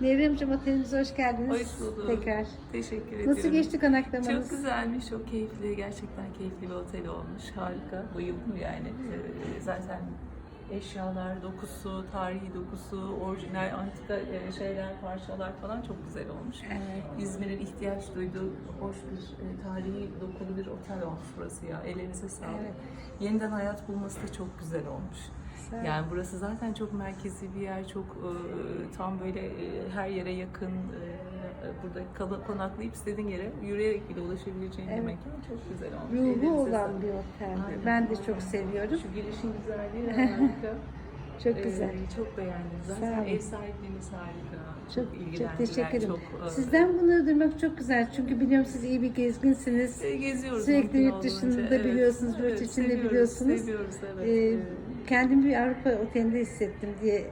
Nevrimciğim otelimize hoş geldiniz. Hoş bulduk. Tekrar. Teşekkür ediyorum. Nasıl geçti konaklamanız? Çok güzelmiş, çok keyifli. Gerçekten keyifli bir otel olmuş. Harika. Bayıldım yani. Ee, zaten eşyalar, dokusu, tarihi dokusu, orijinal antika e, şeyler, parçalar falan çok güzel olmuş. Evet. İzmir'in ihtiyaç duyduğu hoş bir e, tarihi dokulu bir otel olmuş burası ya. Ellerinize sağlık. Evet. Yeniden hayat bulması da çok güzel olmuş. Ol. Yani burası zaten çok merkezi bir yer, çok e, tam böyle e, her yere yakın. e, burada kal- konaklayıp istediğin yere yürüyerek bile ulaşabileceğin Evet. bir mekan çok güzel olmuş. Ruhu olan sağlık. bir otel. Aynen. Ben de çok seviyorum. Şu girişin güzelliği harika. Çok Ee, güzel. çok beğendim. Sağ Zaten olun. ev sahipliğiniz harika. Çok, Çok, çok teşekkür ederim. Çok, e, Sizden bunları duymak çok güzel. Çünkü biliyorum siz iyi bir gezginsiniz. e, geziyoruz. Sürekli yurt dışında Evet, biliyorsunuz, yurt evet, içinde seviyoruz, biliyorsunuz. Seviyoruz, evet. Ee, Ee, kendimi bir Avrupa otelinde hissettim diye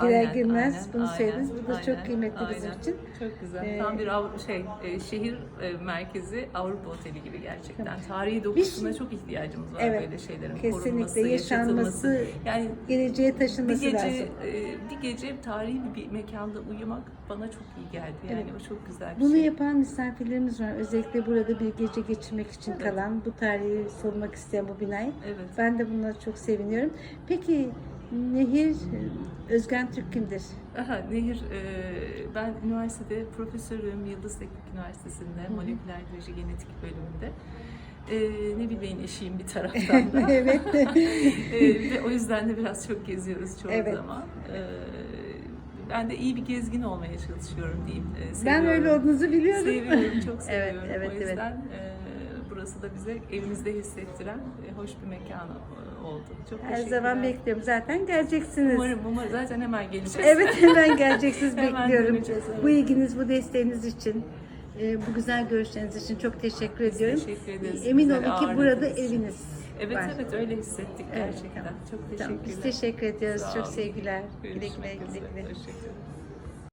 girer Aynen, girmez aynen, bunu aynen, söylediniz. Bu da çok aynen, kıymetli bizim aynen. için. Çok güzel. Ee, Tam bir Avru- şey e, şehir e, merkezi Avrupa oteli gibi gerçekten. Tarihi dokusuna şey- çok ihtiyacımız var Evet, böyle şeylerin kesinlikle. korunması, Yaşanması. Yani Geleceğe bir taşınması gece lazım. e, bir gece tarihi bir, bir mekanda uyumak bana çok iyi geldi. Yani Evet. o çok güzel bir Bunu şey. yapan misafirlerimiz var. Özellikle burada bir gece geçirmek için Evet. kalan, bu tarihi sormak isteyen bu binayı. Evet. Ben de bunları çok seviniyorum. Peki Nehir Özgen Türk kimdir? Aha, Nehir, e, ben üniversitede profesörüm Yıldız Teknik Üniversitesi'nde moleküler biyoloji genetik bölümünde. E, Nebil Bey'in eşiyim bir taraftan da. evet. E, ve o yüzden de biraz çok geziyoruz çoğu Evet. zaman. E, ben de iyi bir gezgin olmaya çalışıyorum diyeyim. E, ben öyle olduğunuzu biliyorum. Seviyorum, çok Evet, seviyorum. evet, o evet. yüzden e, burası da bize evimizde hissettiren e, hoş bir mekan e, oldu. Çok Her zaman bekliyorum. Zaten geleceksiniz. Umarım, umarım. Zaten hemen geleceğiz. Evet hemen geleceksiniz Hemen bekliyorum. evet. Bu ilginiz, bu desteğiniz için, e, bu güzel görüşleriniz için çok teşekkür ediyorum. teşekkür ederiz. Emin olun ki burada eviniz Evet var. evet öyle hissettik Evet, gerçekten. tamam. Çok Tamam, teşekkürler. biz teşekkür ediyoruz. Çok sevgiler. Güle güle güle güle. Teşekkür ederim.